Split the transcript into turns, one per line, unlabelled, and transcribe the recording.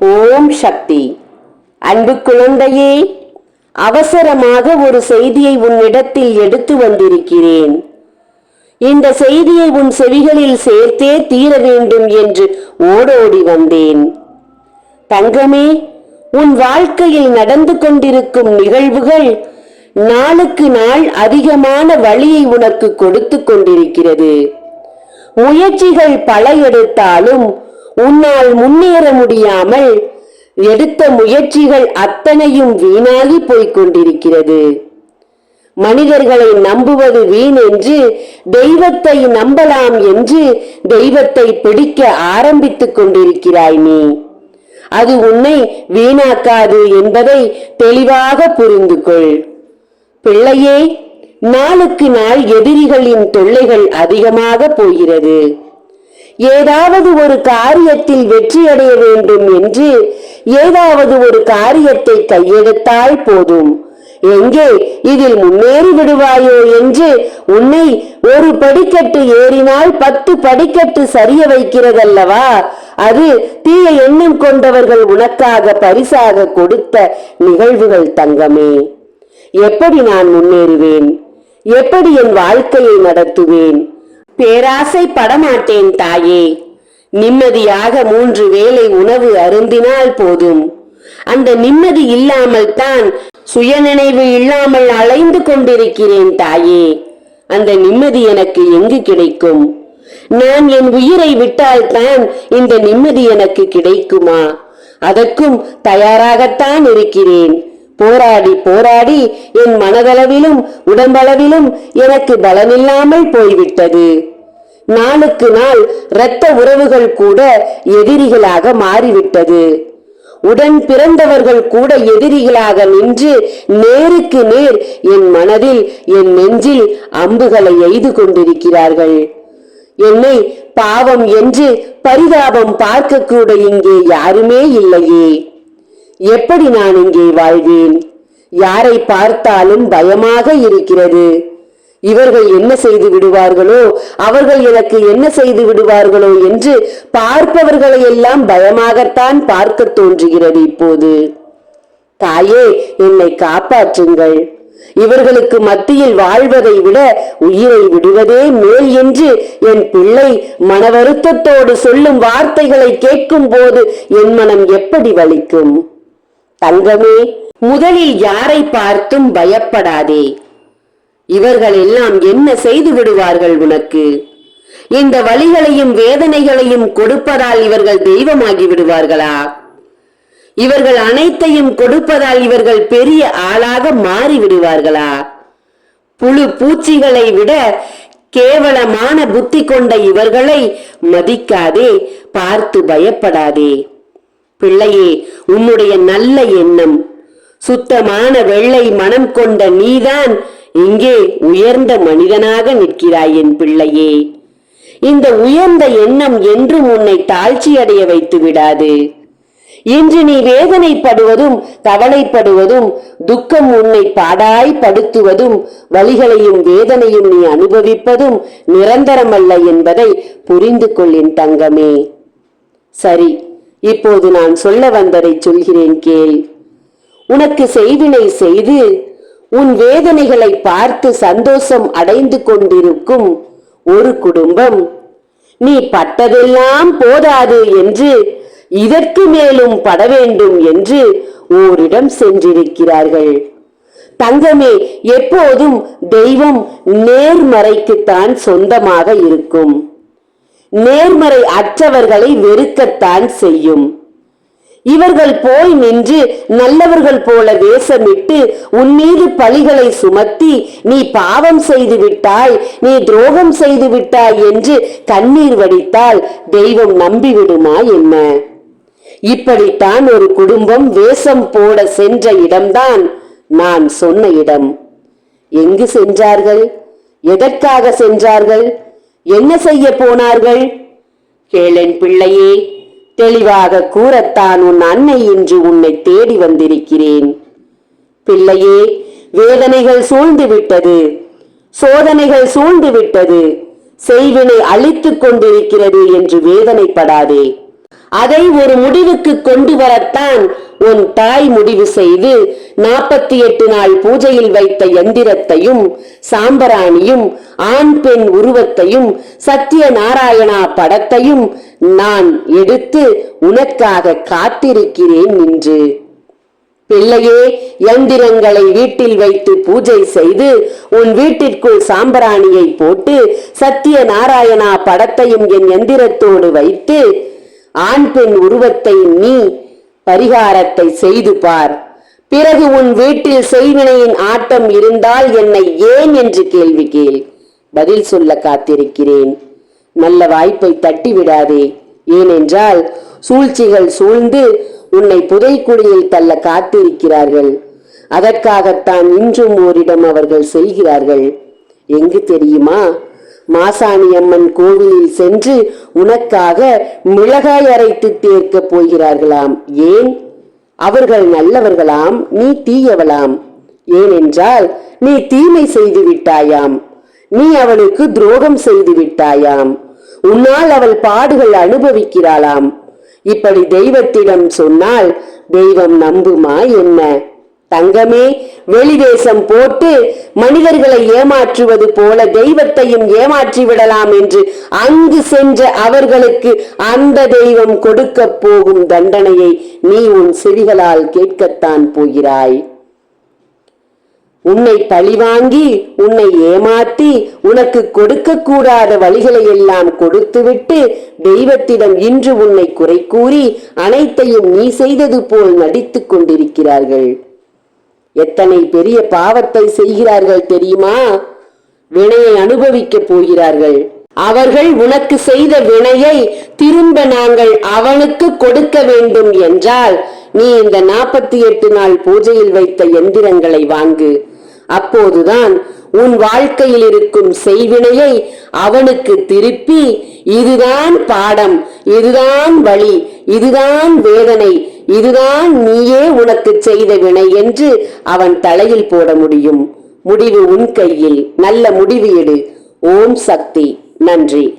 ஓம் சக்தி. அன்பு குழந்தையே அவசரமாக ஒரு செய்தியை உன்னிடத்தில் எடுத்து வந்திருக்கிறேன். இந்த செய்தியை உன் செவிகளில் சேர்த்தே தீர வேண்டும் என்று ஓடோடி வந்தேன். தங்கமே உன் வாழ்க்கையில் நடந்து கொண்டிருக்கும் நிகழ்வுகள் நாளுக்கு நாள் அதிகமான வழியை உனக்கு கொடுத்து கொண்டிருக்கிறது. முயற்சிகள் பல எடுத்தாலும் உன்னால் முன்னேற முடியாமல் எடுத்த முயற்சிகள் அத்தனையும் வீணாகி போய்க் கொண்டிருக்கிறது. மனிதர்களை நம்புவது வீண் என்று தெய்வத்தை நம்பலாம் என்று தெய்வத்தை பிடிக்க ஆரம்பித்துக் கொண்டிருக்கிறாய் நீ. அது உன்னை வீணாக்காது என்பதை தெளிவாக புரிந்து கொள். பிள்ளையே நாளுக்கு நாள் எதிரிகளின் தொல்லைகள் அதிகமாக போகிறது. ஏதாவது ஒரு காரியத்தில் வெற்றியடைய வேண்டும் என்று ஏதாவது ஒரு காரியத்தை கையெடுத்தால் போதும். எங்கே இதில் முன்னேறி விடுவாயோ என்று உன்னை ஒரு படிக்கட்டு ஏறினால் பத்து படிக்கட்டு சரிய வைக்கிறதல்லவா? அது தீய எண்ணம் கொண்டவர்கள் உனக்காக பரிசாக கொடுத்த நிகழ்வுகள் தங்கமே. எப்படி நான் முன்னேறுவேன்? எப்படி என் வாழ்க்கையை நடத்துவேன்? பேராசை படமாட்டேன் தாயே. நிம்மதியாக மூன்று வேளை உணவு அருந்தினால் போதும். அந்த நிம்மதி இல்லாமல் தான் சுயநினைவு இல்லாமல் அலைந்து கொண்டிருக்கிறேன் தாயே. அந்த நிம்மதி எனக்கு எங்கு கிடைக்கும்? நான் என் உயிரை விட்டால்தான் இந்த நிம்மதி எனக்கு கிடைக்குமா? அதற்கும் தயாராகத்தான் இருக்கிறேன். போராடி போராடி என் மனதளவிலும் உடம்பளவிலும் எனக்கு பலமில்லாமல் போய்விட்டது. நாளுக்கு நாள் இரத்த உறவுகள் கூட எதிரிகளாக மாறிவிட்டது. உடன் பிறந்தவர்கள் கூட எதிரிகளாக நின்று நேருக்கு நேர் என் மனதில் என் நெஞ்சில் அம்புகளை எய்து கொண்டிருக்கிறார்கள். என்னை பாவம் என்று பரிதாபம் பார்க்கக்கூட இங்கே யாருமே இல்லையே. எப்படி நான் இங்கே வாழ்வேன்? யாரை பார்த்தாலும் பயமாக இருக்கிறது. இவர்கள் என்ன செய்து விடுவார்களோ அவர்கள் எனக்கு என்ன செய்து விடுவார்களோ என்று பார்ப்பவர்களை எல்லாம் பயமாகத்தான் பார்க்க தோன்றுகிறது இப்போது. தாயே என்னை காப்பாற்றுங்கள். இவர்களுக்கு மத்தியில் வாழ்வதை விட உயிரை விடுவதே மேல் என்று என் பிள்ளை மன வருத்தத்தோடு சொல்லும் வார்த்தைகளை கேட்கும் போது என் மனம் எப்படி வலிக்கும்? தங்கமே முதலில் யாரை பார்த்தும் பயப்படாதே. இவர்கள் எல்லாம் என்ன செய்து விடுவார்கள் உனக்கு? இந்த வழிகளையும் வேதனைகளையும் கொடுப்பதால் இவர்கள் தெய்வமாகி விடுவார்களா? இவர்கள் அனைத்தையும் கொடுப்பதால் இவர்கள் பெரிய ஆளாக மாறி விடுவார்களா? புழு பூச்சிகளை விட கேவலமான புத்தி கொண்ட இவர்களை மதிக்காதே பார்த்து பயப்படாதே. பிள்ளையே உன்னுடைய நல்ல எண்ணம். சுத்தமான வெள்ளை மனம் கொண்ட நீதான் இங்கே உயர்ந்த மனிதனாக நிற்கிறாய் என் பிள்ளையே. இந்த உயர்ந்த எண்ணம் என்றும் உன்னை தாழ்ச்சியடைய வைத்து விடாது. இன்று நீ வேதனைப்படுவதும் கவலைப்படுவதும் துக்கம் உன்னை பாடாய் படுத்துவதும் வலிகளையும் வேதனையும் நீ அனுபவிப்பதும் நிரந்தரமல்ல என்பதை புரிந்து கொள்ளின் தங்கமே. சரி. இப்போது நான் சொல்ல வந்ததை சொல்கிறேன் கேள். உனக்கு செய்வினை செய்து உன் வேதனைகளை பார்த்து சந்தோஷம் அடைந்து கொண்டிருக்கும் ஒரு குடும்பம் நீ பட்டதெல்லாம் போதாது என்று இதற்கு மேலும் பட வேண்டும் என்று ஓரிடம் சென்றிருக்கிறார்கள். தங்கமே எப்போதும் தெய்வம் நேர்மறைக்குத்தான் சொந்தமாக இருக்கும். நேர்மறை அற்றவர்களை வெறுக்கத்தான் செய்யும். இவர்கள் போய் நின்று நல்லவர்கள் போல வேஷமிட்டு உன் மீது பழிகளை சுமத்தி நீ பாவம் செய்து விட்டாய் நீ துரோகம் செய்து விட்டாய் என்று கண்ணீர் வடித்தால் தெய்வம் நம்பிவிடுமா என்ன? இப்படித்தான் ஒரு குடும்பம் வேஷம் போட சென்ற இடம்தான் நான் சொன்ன இடம். எங்கு சென்றார்கள்? எதற்காக சென்றார்கள்? என்ன செய்ய போனார்கள்? கேளன் பிள்ளையே தெளிவாக கூறத்தான் உன் அன்னை இன்று உன்னை தேடி வந்திருக்கிறேன். பிள்ளையே வேதனைகள் சூழ்ந்து விட்டது சோதனைகள் சூழ்ந்து விட்டது செய்வினை அழித்துக் கொண்டிருக்கிறது என்று வேதனைப்படாதே. அதை ஒரு முடிவுக்கு கொண்டு வரத்தான் உன் தாய் முடிவு செய்து நாற்பத்தி எட்டு நாள் பூஜையில் வைத்த எந்திரத்தையும் சாம்பராணியும் ஆண் பெண் உருவத்தையும் சத்திய நாராயணா படத்தையும் நான் எடுத்து உனக்காக காத்திருக்கிறேன் நின்று. பிள்ளையே எந்திரங்களை வீட்டில் வைத்து பூஜை செய்து உன் வீட்டிற்குள் சாம்பராணியை போட்டு சத்திய நாராயணா படத்தையும் என் எந்திரத்தோடு வைத்து ஆண் பெண் உருவத்தை நீ பரிகாரத்தை செய்து பார். பிறகு உன் வீட்டில் செய்வினையின் ஆட்டம் இருந்தால் என்னை ஏன் என்று கேள்வி கேள். பதில் சொல்ல காத்திருக்கிறேன். நல்ல வாய்ப்பை தட்டி விடாதே ஏனென்றால் சூழ்ச்சிகள் சூழ்ந்து உன்னை புதைக்குழியில் தள்ள காத்திருக்கிறார்கள். அதற்காகத்தான் இன்றும் ஓரிடம் அவர்கள் செல்கிறார்கள். எங்கு தெரியுமா? மாசாணி அம்மன் கோவிலில் சென்று உனக்காக மிளகாய் அரைத்து தேர்க்கப் போகிறார்களாம். ஏன்? அவர்கள் நல்லவர்களாம் நீ தீயவளாம். ஏனென்றால் நீ தீமை செய்து விட்டாயாம். நீ அவளுக்கு துரோகம் செய்து விட்டாயாம். உன்னால் அவள் பாடுகள் அனுபவிக்கிறாளாம். இப்படி தெய்வத்திடம் சொன்னால் தெய்வம் நம்புமா என்ன? தங்கமே வெளிதேசம் போட்டு மனிதர்களை ஏமாற்றுவது போல தெய்வத்தையும் ஏமாற்றி விடலாம் என்று அங்கு சென்ற அவர்களுக்கு அந்த தெய்வம் கொடுக்க போகும் தண்டனையை நீ உன் செவிகளால் கேட்கத்தான் போகிறாய். உன்னை பழிவாங்கி உன்னை ஏமாற்றி உனக்கு கொடுக்க கூடாத வழிகளை எல்லாம் கொடுத்துவிட்டு தெய்வத்திடம் இன்று உன்னை குறை கூறி அனைத்தையும் நீ செய்தது போல் நடித்துக் கொண்டிருக்கிறார்கள். எத்தனை பெரிய பாவத்தை செய்கிறார்கள் தெரியுமா? வினையை அனுபவிக்கப் போகிறார்கள். அவர்கள் உனக்கு செய்த வினையை திரும்ப நாங்கள் அவனுக்கு கொடுக்க வேண்டும் என்றால் நீ இந்த நாற்பத்தி எட்டு நாள் பூஜையில் வைத்த எந்திரங்களை வாங்கு. அப்போதுதான் உன் வாழ்க்கையில் இருக்கும் செய்வினையை அவனுக்கு திருப்பி இதுதான் பாடம் இதுதான் வழி இதுதான் வேதனை இதுதான் நீயே உனக்கு செய்த வினை என்று அவன் தலையில் போட முடியும். முடிவு உன் கையில். நல்ல முடிவு எடு. ஓம் சக்தி. நன்றி.